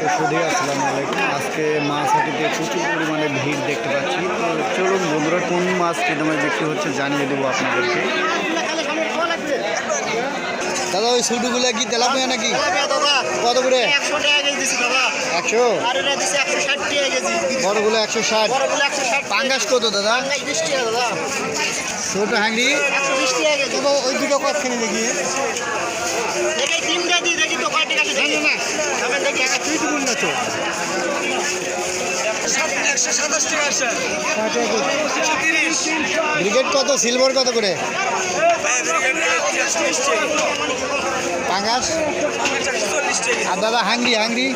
তো শুধু আসসালামু আলাইকুম। আজকে মাছ হাটিতে প্রচুর পরিমাণে ভিড় দেখতে পাচ্ছি। তো চলুন বন্ধুরা কোন মাছ কী দামে বিক্রি হচ্ছে জানিয়ে দেবো আপনাদেরকে। দাদা ওই সুটুগুলো কি তেলাপিয়া নাকি? কত করে? একশো বড়গুলো একশো ষাট। পাঙ্গাস কত দাদা? ছোট কেজি। ওই দুটো কতখানি দেখি? ব্রিগেড কত? সিলভার কত করে? পাঙ্গাস? আর দাদা হাঙ্গি হাঙ্গি?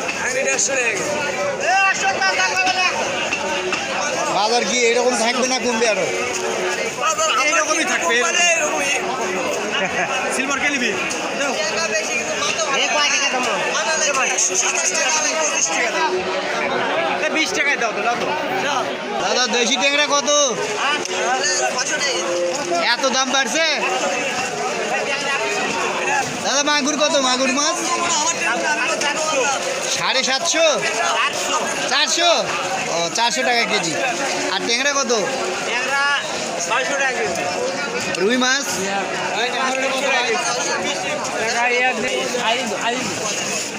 বাজার কি এরকম থাকবে না কমবে আরও? এইরকমই থাকবে সিলভার কে নিবি? বিশ টাকায় দাও তো দাও তো। দাদা দেশি ট্যাংরা কত? এত দাম বাড়ছে? দাদা মাগুর কত? মাগুর মাছ? সাড়ে সাতশো? চারশো? ও চারশো টাকা কেজি। আর ট্যাংরা কত? রুই মাছ?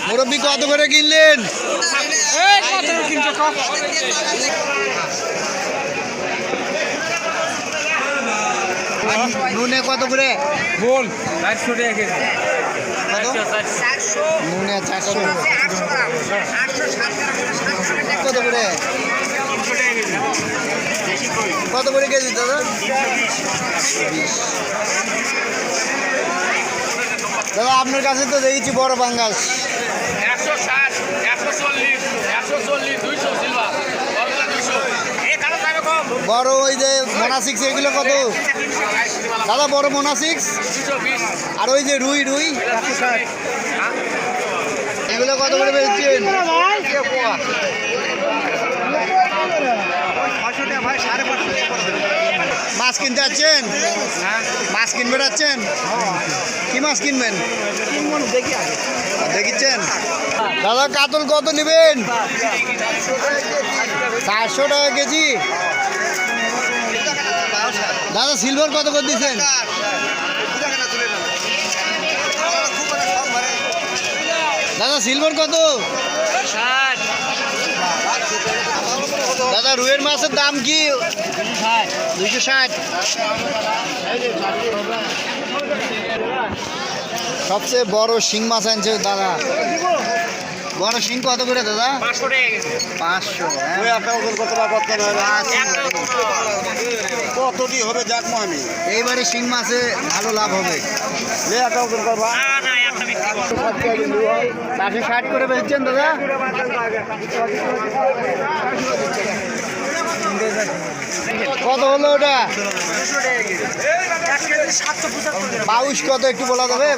মুরব্বী কত করে কিনলেন আর নুনে কত করে বল চারশো টাকা কেজি। কত? নুনে চারশো। কত করে কত করে কেজি দাদা? দাদা আপনার কাছে তো দেখেছি বড় বাঙ্গাস বড় ওই যে মোনাসিক্স, এগুলো কত? দাদা, বড় মোনাসিক্স? আর ওই যে রুই রুই? এগুলো কত করে বেচছেন? মাছ কিনতে যাচ্ছেন? মাছ কিনবে যাচ্ছেন? কি মাছ কিনবেন? দেখিচ্ছেন? দাদা, কাতল কত নেবেন? চারশো টাকা কেজি। দাদা সিলভার কত করে দিচ্ছেন দাদা সিলভার কত? দাদা রুইয়ের মাছের দাম কি? দুইশো ষাট। সবচেয়ে বড় শিং মাছ আনছে দাদা। বড় সিং কত করে দাদা? পাঁচশো হ্যাঁ। কতটি হবে যাক আমি এইবারে সিং মাছে ভালো লাভ হবে। চারশো ষাট করে বেচছেন দাদা? কত হলো ওটা? বাউশ কত একটু বলা যাবে?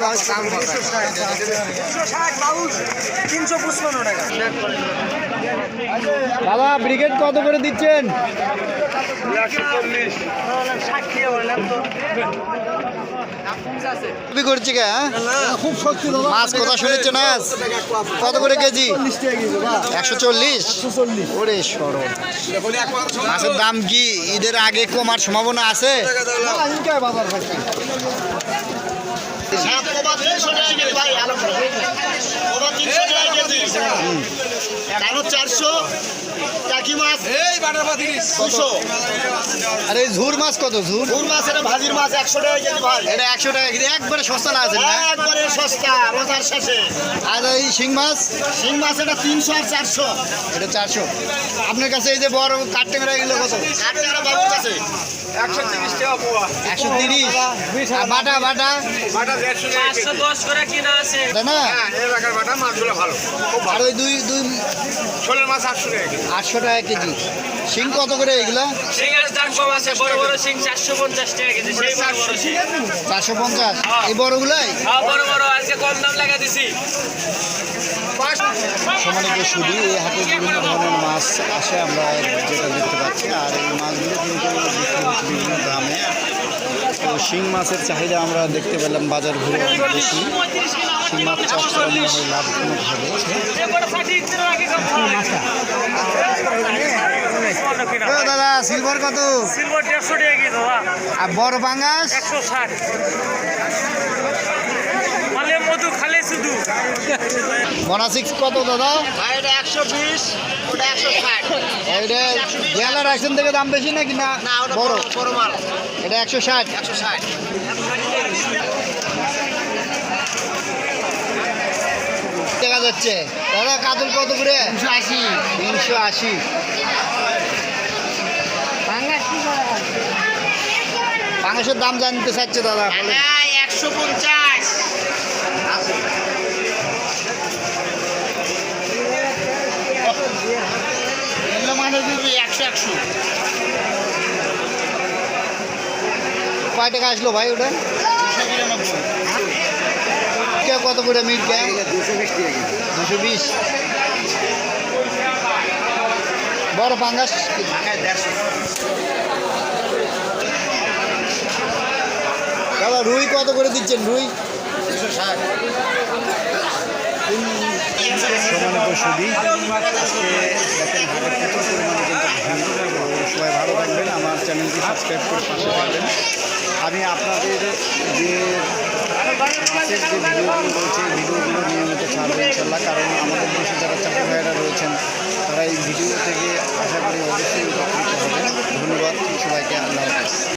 দাদা ব্রিগেড কত করে দিচ্ছেন? করছি কে হ্যাঁ? খুব সত্যি মাছ কথা শুনেছো না? কত করে কেজি? একশো চল্লিশ ওরে সরল। মাছের দাম কি ঈদের আগে কমার সম্ভাবনা আছে? চারশো। টাকি মাছ। দুশো। আর এই ঝুর মাছ কত? ঝুর? ফুল মাছ এটা ভাজির মাছ একশো টাকা কেজি ভাই। এটা একশো টাকা কেজি। একবারে সস্তা না আছে একবারে সস্তা বাজার শেষে। আর এই শিং মাছ? শিং মাছ এটা তিনশো আর চারশো। এটা চারশো। আপনার কাছে এই যে বড় কাঠ টেংরা এগুলো কত? টাকা বাবুর কাছে একশো তিরিশ টাকা পোয়া। একশো তিরিশ? বাটা বাটা? বাটা দেড়শো টাকা দশ করে কিনা আছে। তাই না? হ্যাঁ এলাকার বাটা মাছগুলো ভালো আর ওই দুই দুই ছোলের মাছ আটশো টাকা কেজি। আটশো টাকা কেজি। শিং কত করে এগুলা? সিঙ্গার দাম কম আছে বড় বড় সিং চারশো পঞ্চাশ টাকা কেজি সেই বড় বড় সিং চারশো পঞ্চাশ? এই বড়গুলাই? হ্যাঁ বড় বড় আজকে কম দাম লাগা দিছি। সমানিত শুধু এই হাটে বিভিন্ন ধরনের মাছ আসে আমরা যেটা দেখতে পাচ্ছি আর এই মাছগুলো কিন্তু বিক্রি হচ্ছে বিভিন্ন দামে তো শিং মাছের চাহিদা আমরা দেখতে পেলাম বাজার ঘুরে অনেক বেশি। শিং মাছ চাষ করা মনে হয় লাভজনক হবে। দাদা সিলভার কত? সিলভার দেড়শো টাকা আর বড় পাঙ্গাস? একশো ষাট। মনা সিক্স কত দাদা? এটা একশো বিশ ওটা একশো ষাট। এটা গেলার অ্যাকশন থেকে দাম বেশি নাকি না বড়? বড় মাল। এটা একশো ষাট। একশো ষাট। দেখা যাচ্ছে। দাদা কাতল কত করে? আশি। তিনশো আশি। পাঙ্গাসের দাম জানতে চাচ্ছে দাদা। একশো পঞ্চাশ। দিবি একশো একশো। কয় টাকা আসলো ভাই ওটা? কে কত করে মিট দুশো বিশ। বড় পাঙ্গাস? দাদা রুই কত করে দিচ্ছেন? রুই? দুশো ষাট। আজকে দেখেন হাটে প্রচুর পরিমাণে কিন্তু সবাই ভালো থাকবেন, আমার চ্যানেলটি সাবস্ক্রাইব করে পাশে থাকবেন। আমি আপনাদের যে মাছের যে ভিডিওগুলো রয়েছে ভিডিওগুলো নিয়মিত ছাড়বো ইনশাল্লাহ, কারণ আমাদের দেশে যারা চাকরি ভাইয়েরা রয়েছেন, তারা এই ভিডিও থেকে আশা করি অবশ্যই উপকৃত হবেন ধন্যবাদ, সবাইকে আল্লাহ